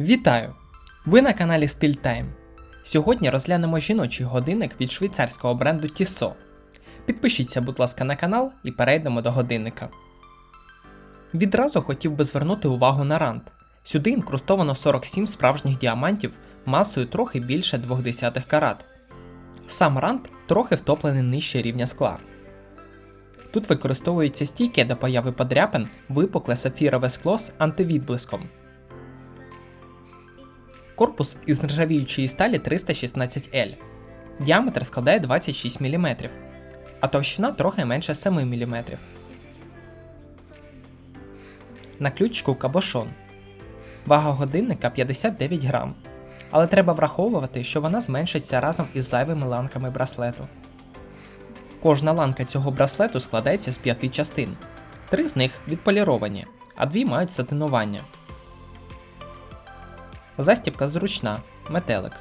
Вітаю! Ви на каналі Style Time. Сьогодні розглянемо жіночий годинник від швейцарського бренду Tissot. Підпишіться, будь ласка, на канал і перейдемо до годинника. Відразу хотів би звернути увагу на рант. Сюди інкрустовано 47 справжніх діамантів масою трохи більше 0,2 карат. Сам рант трохи втоплений нижче рівня скла. Тут використовується стійке до появи подряпин випукле сапфірове скло з антивідблиском. Корпус із нержавіючої сталі 316L. Діаметр складає 26 мм, а товщина трохи менше 7 мм. На ключку кабошон. Вага годинника 59 грам. Але треба враховувати, що вона зменшиться разом із зайвими ланками браслету. Кожна ланка цього браслету складається з п'яти частин. Три з них відполіровані, а дві мають сатинування. Застібка зручна, метелик.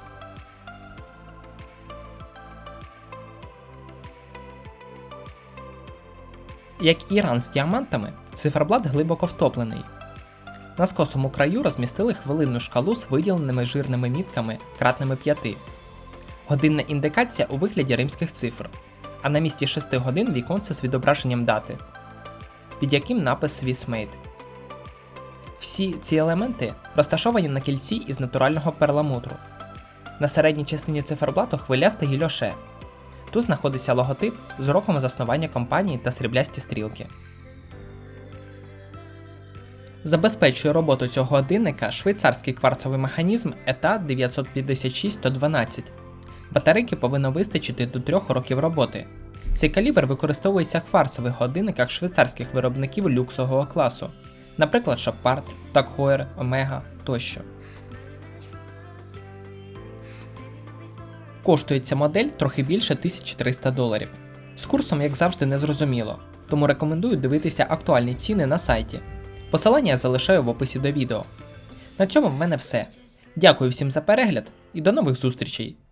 Як і ран з діамантами, циферблат глибоко втоплений. На скосому краю розмістили хвилинну шкалу з виділеними жирними мітками кратними 5. Годинна індикація у вигляді римських цифр, а на місці 6 годин віконце з відображенням дати, під яким напис Swiss Made. Всі ці елементи розташовані на кільці із натурального перламутру. На середній частині циферблату хвилясте гільоше. Тут знаходиться логотип з роком заснування компанії та сріблясті стрілки. Забезпечує роботу цього годинника швейцарський кварцовий механізм ETA 956-112. Батарейки повинно вистачити до 3 років роботи. Цей калібр використовується в кварцевих годинниках швейцарських виробників люксового класу, наприклад, Шапарт, Такхойер, Омега тощо. Коштує ця модель трохи більше 1300 доларів. З курсом, як завжди, не зрозуміло, тому рекомендую дивитися актуальні ціни на сайті. Посилання я залишаю в описі до відео. На цьому в мене все. Дякую всім за перегляд і до нових зустрічей!